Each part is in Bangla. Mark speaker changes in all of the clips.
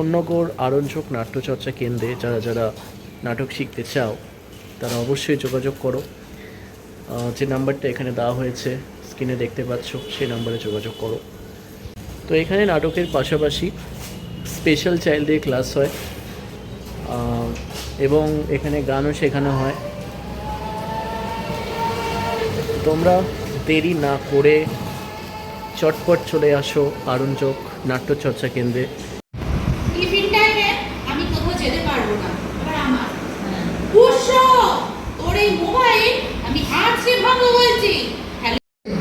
Speaker 1: কন্যগর আরঞ্জক নাট্যচর্চা কেন্দ্রে যারা যারা নাটক শিখতে চাও, তারা অবশ্যই যোগাযোগ করো। যে নাম্বারটা এখানে দেওয়া হয়েছে, স্ক্রিনে দেখতে পাচ্ছ, সেই নাম্বারে যোগাযোগ করো। তো এখানে নাটকের পাশাপাশি স্পেশাল চাইল্ডদের ক্লাস হয়। এবং এখানে গানও শেখানো হয়। তোমরা দেরি না করে চটপট চলে আসো আরঞ্জক নাট্যচর্চা কেন্দ্রে
Speaker 2: টিফিন টাইমে আমি কোথাও যেতে পারব না এবার আমার পুষ্য তোর এই মোবাইল আমি ভালো বলছি।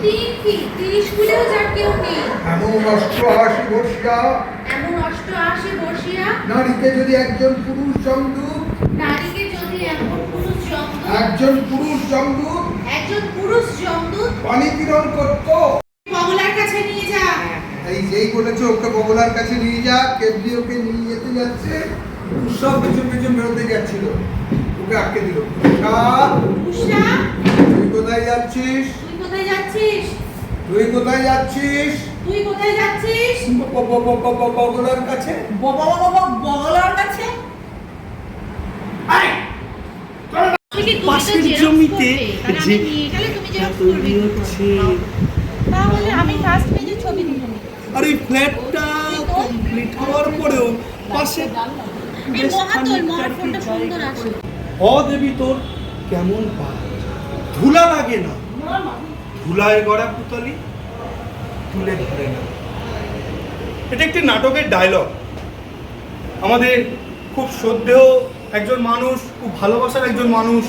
Speaker 2: তিন কি? তিরিশ কুলেও যার কেউ নেই
Speaker 3: এমন অষ্টআশি বর্ষা
Speaker 2: এমন অষ্ট আসে
Speaker 3: নারীকে যদি একজন পুরুষ জন্দু
Speaker 2: নারীকে যদি এমন পুরুষ জমদূত
Speaker 3: একজন পুরুষ জন্দু
Speaker 2: একজন পুরুষ জমদূত
Speaker 3: পানি পীড়ন করত।
Speaker 2: বগলার কাছে নিয়ে যা।
Speaker 3: এই যেই বলেছে ওকে বগলার কাছে নিয়ে যা। কেবলি ওকে নিয়ে যেতে যাচ্ছে। সব পেছন পেছন বেরোতে যাচ্ছিল। ওকে আটকে দিল।
Speaker 2: পুষ্যা
Speaker 3: তুই কোথায় যাচ্ছিস?
Speaker 2: তুই কোথায় যাচ্ছিস?
Speaker 3: তুই কোথায় যাচ্ছিস?
Speaker 2: তুই কোথায় যাচ্ছিস?
Speaker 3: বগলার কাছে।
Speaker 2: বাবা বাবা বগলার কাছে?
Speaker 1: পাশের জমিতে যে তৈরি হচ্ছে
Speaker 2: তাহলে আমি ফার্স্ট পেজে ছবি তুলে
Speaker 1: আর এই ফ্ল্যাটটা কমপ্লিট হওয়ার পরেও পাশে
Speaker 2: এই মহাতল মহাফোনটা সুন্দর আছে
Speaker 4: অ দেবী তোর কেমন পা ধুলা লাগে না। ধুলায় গড়া পুতলি, তুলে ধরে না। এটা একটি নাটকের ডায়লগ আমাদের খুব শ্রদ্ধেয় একজন মানুষ, খুব ভালোবাসার একজন মানুষ,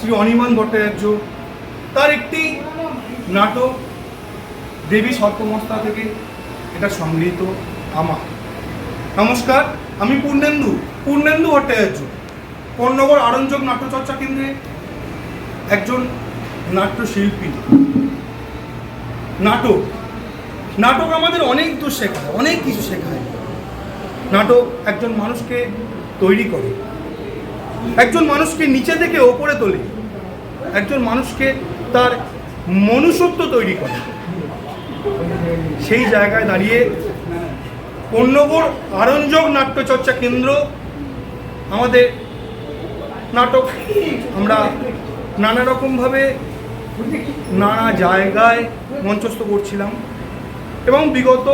Speaker 4: শ্রী অনিমান ভট্টাচার্য। তার একটি নাটক, দেবী সর্পমস্তা থেকে এটা সংগৃহীত আমার। নমস্কার, আমি পূর্ণেন্দু পূর্ণেন্দু ভট্টাচার্য। কর্ণগর আরঞ্জক নাট্যচর্চা কেন্দ্রে একজন নাট্যশিল্পী। নাটক। নাটক আমাদের অনেক দূর শেখায়, অনেক কিছু শেখায়। নাটক একজন মানুষকে তৈরি করে, একজন মানুষকে নিচে থেকে ওপরে তোলে, একজন মানুষকে তার মনুষ্যত্ব তৈরি করে। সেই জায়গায় দাঁড়িয়ে কন্যগর আরঞ্জক নাট্যচর্চা কেন্দ্র আমাদের নাটক। আমরা নানা রকমভাবে নানা জায়গায় মঞ্চস্থ করছিলাম। এবং বিগত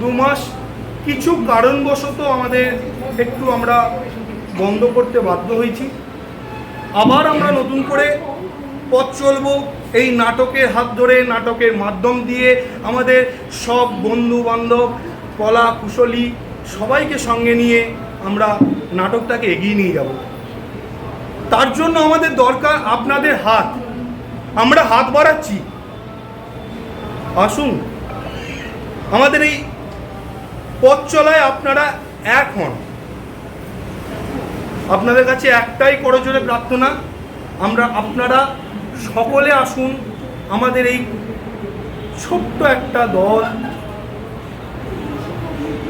Speaker 4: দু মাস কিছু কারণবশত আমাদের একটু আমরা বন্ধ করতে বাধ্য হয়েছি। আবার আমরা নতুন করে পথ চলবো এই নাটকের হাত ধরে, নাটকের মাধ্যম দিয়ে আমাদের সব বন্ধু বান্ধব কলা কুশলী সবাইকে সঙ্গে নিয়ে আমরা নাটকটাকে এগিয়ে নিয়ে যাব। তার জন্য আমাদের দরকার আপনাদের হাত। আমরা হাত বাড়াচ্ছি। আসুন। আমাদের এই পথ চলায় আপনারা এক হন। আপনাদের কাছে একটাই করজোরে প্রার্থনা, আমরা আপনারা সকলে আসুন আমাদের এই ছোট্ট একটা দল।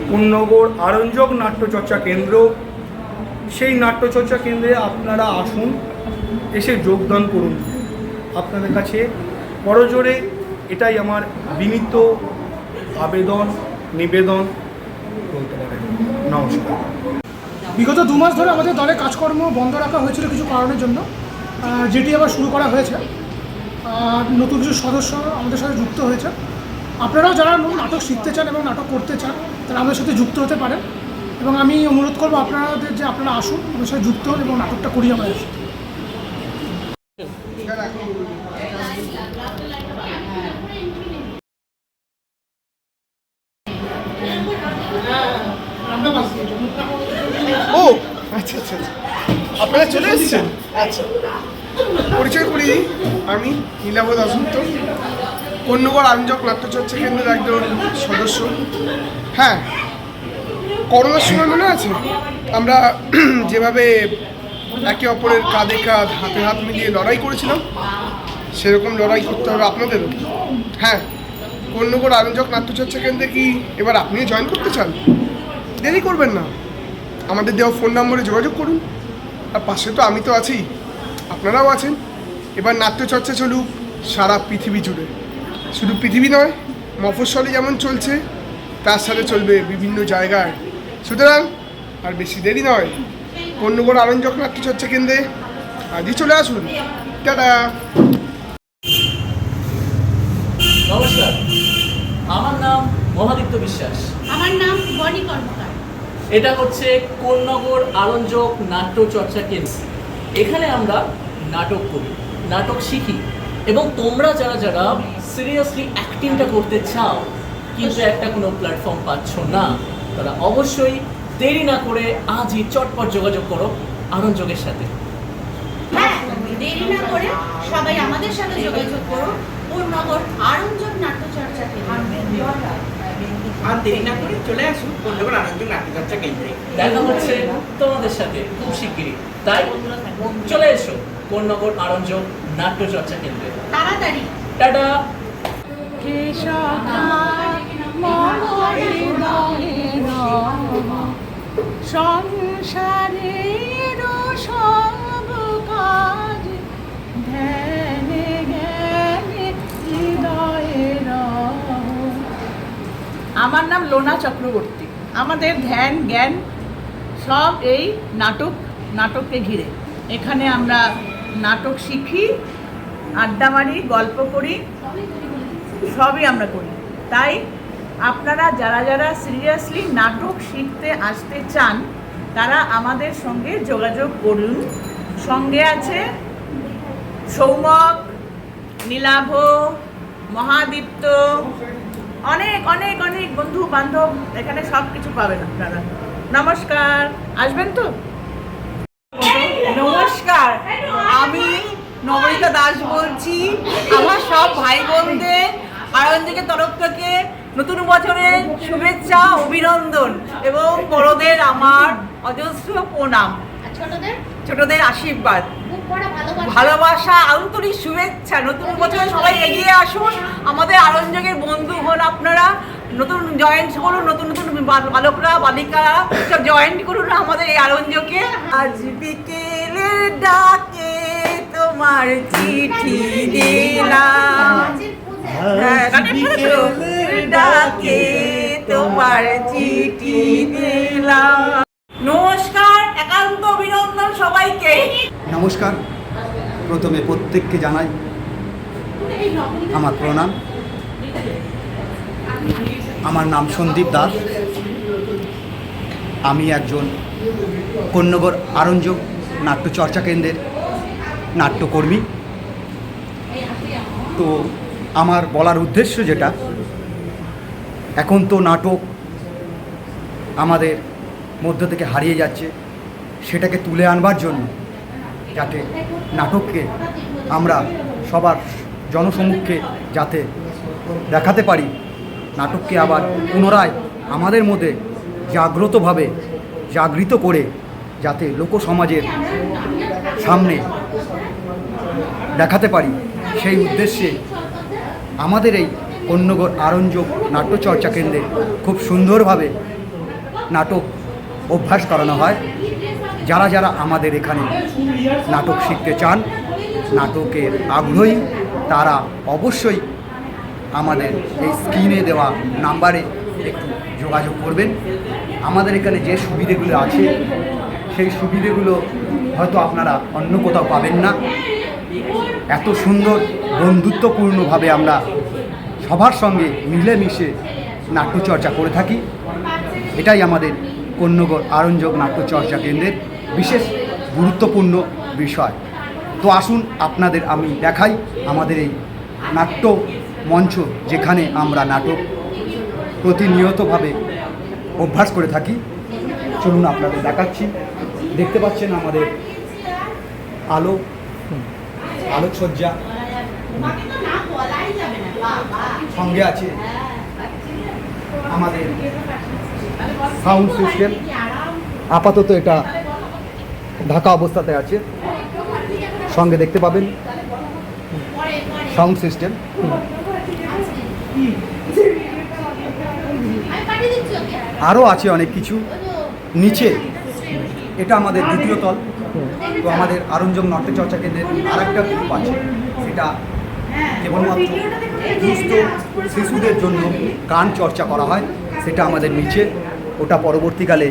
Speaker 4: পূর্ণগর আরঞ্জক নাট্যচর্চা কেন্দ্র সেই নাট্যচর্চা কেন্দ্রে আপনারা আসুন, এসে যোগদান করুন। আপনাদের কাছে করজোরে এটাই আমার বিনীত আবেদন, নিবেদন বলতে পারেন। নমস্কার।
Speaker 5: বিগত দু মাস ধরে আমাদের দলে কাজকর্ম বন্ধ রাখা হয়েছিল কিছু কারণের জন্য যেটি আবার শুরু করা হয়েছে। নতুন কিছু সদস্য আমাদের সাথে যুক্ত হয়েছে। আপনারাও যারা নাটক শিখতে চান এবং নাটক করতে চান, তারা আমাদের সাথে যুক্ত হতে পারেন। এবং আমি অনুরোধ করব আপনাদের যে আপনারা আসুন আমাদের সাথে যুক্ত হন এবং নাটকটা করি আমরা একসাথে।
Speaker 6: ও আচ্ছা আচ্ছা আচ্ছা। আপনারা চলে এসেছেন আচ্ছা পরিচয় করি আমি নীলাভ দাসগুপ্ত কন্যগর আঞ্জক নাট্যচর্চা কেন্দ্রের একজন সদস্য হ্যাঁ করোনার সময় মনে আছে? আমরা যেভাবে একে অপরের কাঁধে কাঁধ, হাতে হাত মিলিয়ে লড়াই করেছিলাম, সেরকম লড়াই করতে হবে আপনাদেরও। হ্যাঁ কন্যগর আঞ্জক নাট্যচর্চা কেন্দ্রে কি এবার আপনিও জয়েন করতে চান? দেরি করবেন না। আমাদের দেওয়া ফোন নম্বরে যোগাযোগ করুন। আর পাশে তো আমি তো আছি, আপনারাও আছেন। এবার নাট্যচর্চা চলুক সারা পৃথিবী জুড়ে। শুধু পৃথিবী নয়, মফস্বলে যেমন চলছে, তার সাথে চলবে বিভিন্ন জায়গায় সুতরাং আর বেশি দেরি নয়। কন্যগড় আরঞ্জক নাট্যচর্চা কেন্দ্রে? আজই চলে আসুন। টাটা।
Speaker 1: নমস্কার। আমার নাম মহাদিত্য বিশ্বাস।
Speaker 2: আমার নাম বনি কর্মকার।
Speaker 1: এটা হচ্ছে কোন্নগর আরঞ্জক নাট্য চর্চা কেন্দ্র। এখানে আমরা নাটক করি নাটক শিখি। এবং তোমরা যারা যারা সিরিয়াসলি অ্যাক্টিংটা করতে চাও কিন্তু একটা কোনো প্ল্যাটফর্ম পাচ্ছ না তারা অবশ্যই দেরি না করে আজই চটপট যোগাযোগ করো আরঞ্জকের সাথে।
Speaker 2: হ্যাঁ দেরি না করে সবাই আমাদের সাথে যোগাযোগ করো। পূর্ণগর আরঞ্জন নাট্যচর্চা
Speaker 7: আর দেরি না করে চলে আসুন কন্যাগর আনন্দ নাট্যচর্চা কেন্দ্রে।
Speaker 1: দেখা হচ্ছে তোমাদের সাথে খুব শিগগিরই। তাই চলে এসো কোন্নগর আরঞ্জক নাট্য চর্চা কেন্দ্রে।
Speaker 2: তাড়াতাড়ি।
Speaker 1: টাটা।
Speaker 8: সংসারের সব কাজ ধ্যানে জ্ঞানে হৃদয়ে রহ। আমার নাম লোনা চক্রবর্তী আমাদের ধ্যান, জ্ঞান সব এই নাটক, নাটককে ঘিরে এখানে আমরা নাটক শিখি, আড্ডা মারি, গল্প করি, সবই আমরা করি তাই আপনারা যারা যারা সিরিয়াসলি নাটক শিখতে আসতে চান, তারা আমাদের সঙ্গে যোগাযোগ করুন। সঙ্গে আছে সৌমক, নীলাভ, মহাদীপ্ত, অনেক অনেক অনেক বন্ধু, বান্ধব, এখানে সব কিছু পাবেন আপনারা। নমস্কার। আসবেন তো? নমস্কার। আমি নবনীতা দাস বলছি। আমার সব ভাই বোনদের আরঞ্জকের তরফ থেকে নতুন বছরের শুভেচ্ছা অভিনন্দন এবং বড়দের আমার অজস্র প্রণাম।
Speaker 2: ছোটদের?
Speaker 8: আশীর্বাদ।
Speaker 2: ভালোবাসা।
Speaker 8: আন্তরিক শুভেচ্ছা। নতুন বছরে সবাই এগিয়ে আসুন। আমাদের আরঞ্জকের বন্ধু হন আপনারা। নতুন জয়েন্ট করুন নতুন নতুন বা- বালকরা বালিকারা সব জয়েন্ট করুন আমাদের এই আরঞ্জকে। আজ বিকেলে ডাকে তোমার চিঠি দিলাম? নমস্কার, একান্ত অভিনন্দন সবাইকে।
Speaker 9: নমস্কার। প্রথমে প্রত্যেককে জানাই আমার প্রণাম। আমার নাম সন্দীপ দাস। আমি একজন কন্যগর আরঞ্জক নাট্য চর্চা কেন্দ্রের নাট্যকর্মী। তো আমার বলার উদ্দেশ্য যেটা, এখন তো নাটক আমাদের মধ্য থেকে হারিয়ে যাচ্ছে, সেটাকে তুলে আনবার জন্য যাতে নাটককে আমরা সবার জনসমক্ষে যাতে দেখাতে পারি, নাটককে আবার পুনরায় আমাদের মধ্যে জাগ্রতভাবে জাগৃত করে যাতে লোকসমাজের সামনে দেখাতে পারি, সেই উদ্দেশ্যে আমাদের এই কন্যগর আরঞ্জক নাট্যচর্চা কেন্দ্রে খুব সুন্দরভাবে নাটক অভ্যাস করানো হয়। যারা যারা আমাদের এখানে নাটক শিখতে চান, নাটকের আগ্রহী, তারা অবশ্যই আমাদের এই স্ক্রিনে দেওয়া নাম্বারে একটু যোগাযোগ করবেন। আমাদের এখানে যে সুবিধেগুলো আছে, সেই সুবিধেগুলো হয়তো আপনারা অন্য কোথাও পাবেন না। এত সুন্দর, বন্ধুত্বপূর্ণভাবে আমরা সবার সঙ্গে মিলেমিশে নাট্যচর্চা করে থাকি। এটাই আমাদের কন্যগর আরঞ্জক নাট্যচর্চা কেন্দ্রের বিশেষ গুরুত্বপূর্ণ বিষয়। তো আসুন আপনাদের আমি দেখাই আমাদের এই নাট্য মঞ্চ যেখানে আমরা নাটক প্রতিনিয়তভাবে অভ্যাস করে থাকি। চলুন আপনাদের দেখাচ্ছি। দেখতে পাচ্ছেন আমাদের আলো। আলোকসজ্জা। সঙ্গে আছে আমাদের সাউন্ড সিস্টেম আপাতত এটা ঢাকা অবস্থাতে আছে। সঙ্গে দেখতে পাবেন সাউন্ড সিস্টেম আরও আছে অনেক কিছু। নিচে, এটা আমাদের দ্বিতীয় তল। তো আমাদের আরঞ্জম নাট্যচর্চা কেন্দ্রের আর একটা গ্রুপ আছে, সেটা কেবলমাত্র দুস্থ শিশুদের জন্য গান চর্চা করা হয়, সেটা আমাদের নিচে। ওটা পরবর্তীকালে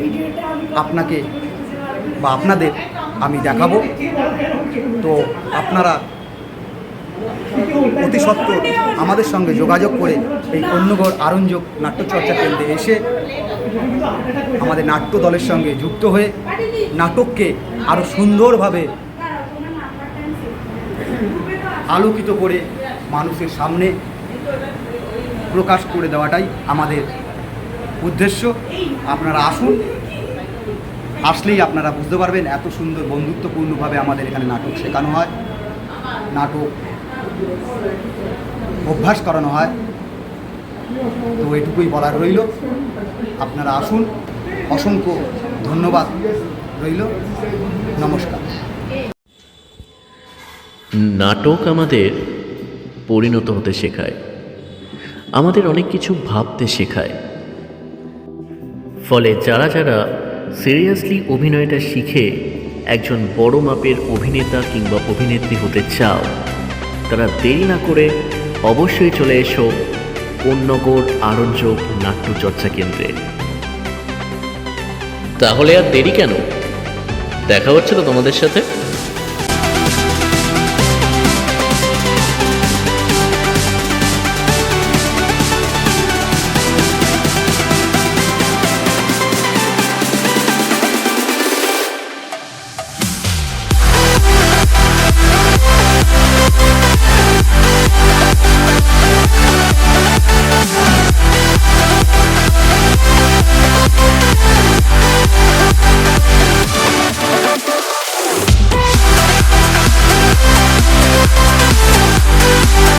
Speaker 9: আপনাকে বা আপনাদের আমি দেখাবো। তো আপনারা অতি সত্ত্বর আমাদের সঙ্গে যোগাযোগ করে এই অন্যগড় আরঞ্জক নাট্যচর্চা কেন্দ্রে এসে আমাদের নাট্য দলের সঙ্গে যুক্ত হয়ে নাটককে আরও সুন্দরভাবে আলোকিত করে মানুষের সামনে প্রকাশ করে দেওয়াটাই আমাদের উদ্দেশ্য। আপনারা আসুন। আসলেই আপনারা বুঝতে পারবেন এত সুন্দর বন্ধুত্বপূর্ণভাবে আমাদের এখানে নাটক শেখানো হয়, নাটক অভ্যাস করানো হয়। তো এটুকুই বলার রইল। আপনারা আসুন। অসংখ্য ধন্যবাদ রইল। নমস্কার।
Speaker 10: নাটক আমাদের পরিণত হতে শেখায়। আমাদের অনেক কিছু ভাবতে শেখায়। ফলে যারা যারা সিরিয়াসলি অভিনয়টা শিখে একজন বড় মাপের অভিনেতা কিংবা অভিনেত্রী হতে চাও, তারা দেরি না করে অবশ্যই চলে এসো কন্যগর আরঞ্জক নাট্যচর্চা কেন্দ্রে। তাহলে আর দেরি কেন? দেখা হচ্ছে তো তোমাদের সাথে।